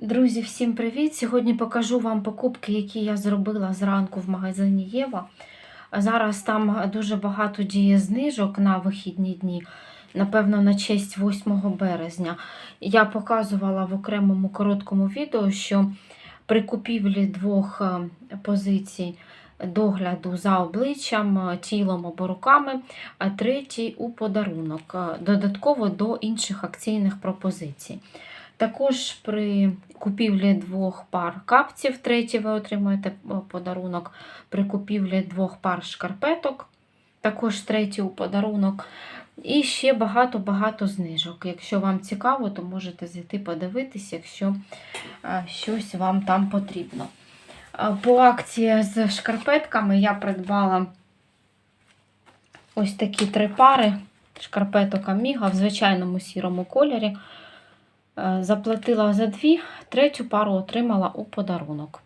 Друзі, всім привіт! Сьогодні покажу вам покупки, які я зробила зранку в магазині Єва. Зараз там дуже багато діє знижок на вихідні дні, напевно, на честь 8 березня. Я показувала в окремому короткому відео, що при купівлі двох е, позицій догляду за обличчям, е, тілом або руками, а третій у подарунок, е, додатково до інших акційних пропозицій. Також при купівлі двох пар капців, третій ви отримуєте е, подарунок. При купівлі двох пар шкарпеток, також третій у подарунок. І ще багато-багато знижок. Якщо вам цікаво, то можете зайти подивитись, якщо е, щось вам там потрібно. Е, По акції з шкарпетками я придбала ось такі три пари шкарпеток Аміга в звичайному сірому кольорі. Е, Заплатила за дві, третю пару отримала у подарунок.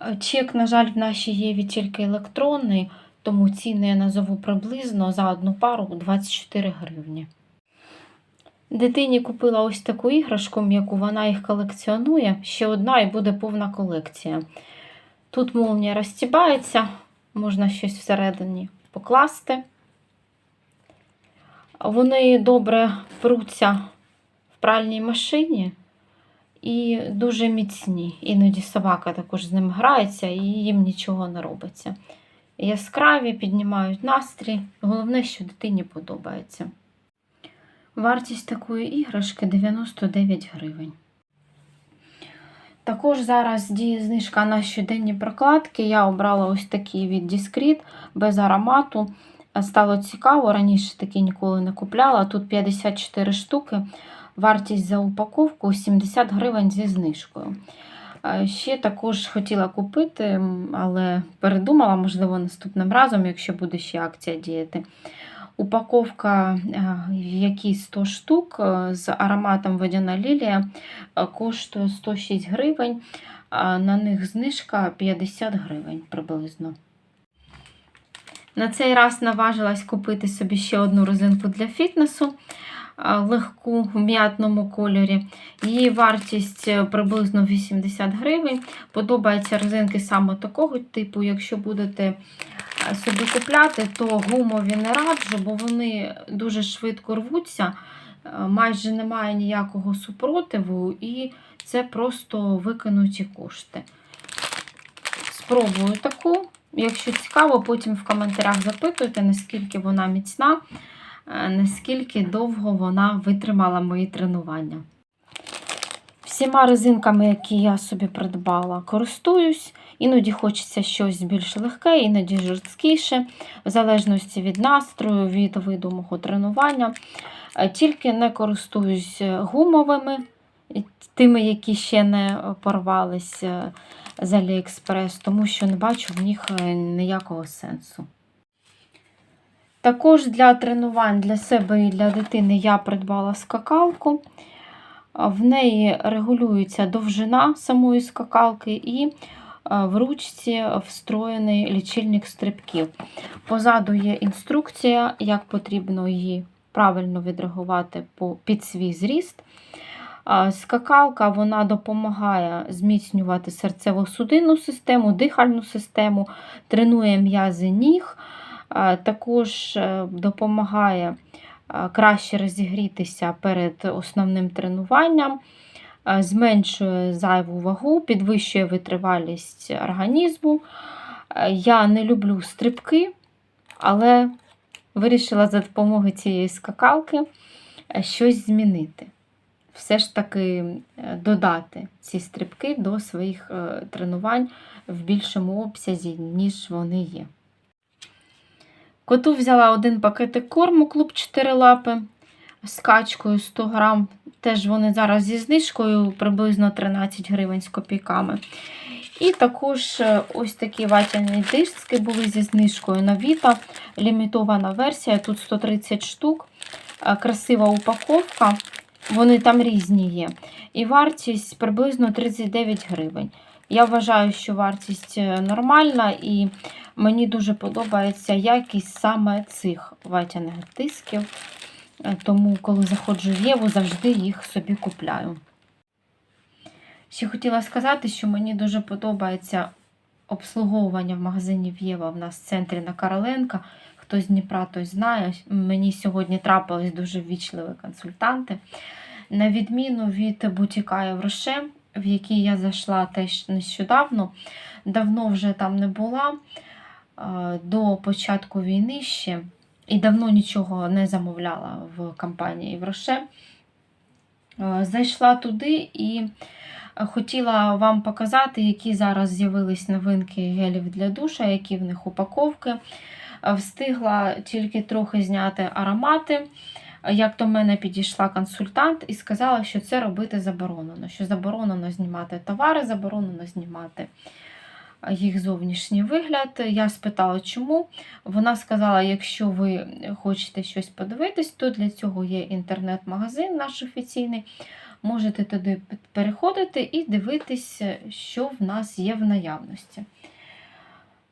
Е, Чек, на жаль, в нашій Єві тільки електронний, тому ціни я назову приблизно за одну пару 24 гривні. Дитині купила ось таку іграшку, м'яку, вона їх колекціонує. Ще одна і буде повна колекція. Тут молнія розстібається, можна щось всередині покласти. Вони добре пруться пральній машині і дуже міцні. Іноді собака також з ним грається і їм нічого не робиться. Яскраві, піднімають настрій. Головне, що дитині подобається. Вартість такої іграшки 99 гривень. Також зараз діє знижка на щоденні прокладки. Я обрала ось такий від Discreet без аромату. Стало цікаво, раніше такі ніколи не купляла. Тут 54 штуки. Вартість за упаковку 70 гривень зі знижкою. Ще також хотіла купити, але передумала, можливо, наступним разом, якщо буде ще акція діяти. Упаковка, в якій 100 штук е, з ароматом водяна лілія е, коштує 106 гривень, а на них знижка 50 гривень приблизно. На цей раз наважилась купити собі ще одну резинку для фітнесу легку в м'ятному кольорі. Її вартість е, приблизно 80 гривень. Подобаються резинки саме такого типу. Якщо будете е, собі купляти, то гумові не раджу, бо вони дуже швидко рвуться, е, майже немає ніякого супротиву, і це просто викинуті кошти. Спробую таку. Якщо цікаво, потім в коментарях запитуйте, наскільки вона міцна, наскільки довго вона витримала мої тренування. Всіма резинками, які я собі придбала, користуюсь. Іноді хочеться щось більш легке, іноді жорсткіше, в залежності від настрою, від виду мого тренування. Е, Тільки не користуюсь гумовими, тими, які ще не порвались е, з Аліекспрес, тому що не бачу в них е, ніякого сенсу. Також для тренувань для себе і для дитини я придбала скакалку. В неї регулюється довжина самої скакалки і в ручці встроєний лічильник стрибків. Позаду є інструкція, як потрібно її правильно відреагувати під свій зріст. Скакалка вона допомагає зміцнювати серцево-судинну систему, дихальну систему, тренує м'язи ніг, також е, допомагає краще розігрітися перед основним тренуванням, зменшує зайву вагу, підвищує витривалість організму. Я не люблю стрибки, але вирішила за допомогою цієї скакалки е, щось змінити все ж таки додати ці стрибки до своїх е, тренувань в більшому обсязі, ніж вони є. Коту взяла один пакетик корму клуб 4 лапи з качкою 100 грам. Теж вони зараз зі знижкою приблизно 13 гривень з копійками. І також е, ось такі ватяні диски були зі знижкою на Віта. Лімітована версія, тут 130 штук. Е, Красива упаковка. Вони там різні є. І вартість приблизно 39 гривень. Я вважаю, що вартість е, нормальна, і мені дуже подобається якість саме цих ватяних дисків. Е, Тому, коли заходжу в Єву, завжди їх собі купляю. Ще хотіла сказати, що мені дуже подобається обслуговування в магазині В'єва в нас в центрі на Короленка. Хто з Дніпра, той знає. Мені сьогодні трапились дуже ввічливі консультанти. На відміну від бутіка Євроше, в який я зайшла теж нещодавно, давно вже там не була е, до початку війни ще, і давно нічого не замовляла в компанії Євроше. Е, Зайшла туди і хотіла вам показати, які зараз з'явились новинки гелів для душа, які в них упаковки. Е, Встигла тільки трохи зняти аромати. Як до мене підійшла консультант і сказала, що це робити заборонено. Що заборонено знімати товари, заборонено знімати їх зовнішній вигляд. Я спитала, чому. Вона сказала, якщо ви хочете щось подивитись, то для цього є інтернет-магазин наш офіційний. Можете туди переходити і дивитись, що в нас є в наявності.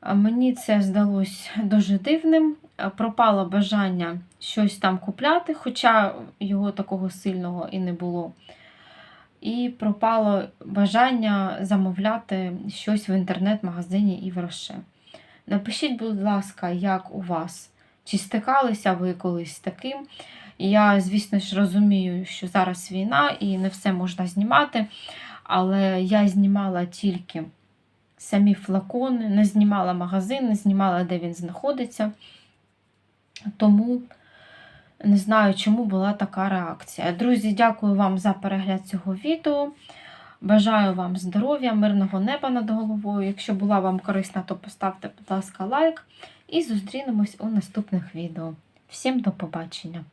Мені це здалось дуже дивним. Пропало бажання щось там купляти, хоча його такого сильного і не було. І пропало бажання замовляти щось в інтернет-магазині і в Роше. Напишіть, будь ласка, як у вас? Чи стикалися ви колись з таким? Я, звісно ж, розумію, що зараз війна і не все можна знімати, але я знімала тільки самі флакони, не знімала магазин, не знімала, де він знаходиться. Тому не знаю, чому була така реакція. Друзі, дякую вам за перегляд цього відео. Бажаю вам здоров'я, мирного неба над головою. Якщо була вам корисна, то поставте, будь ласка, лайк. І зустрінемось у наступних відео. Всім до побачення!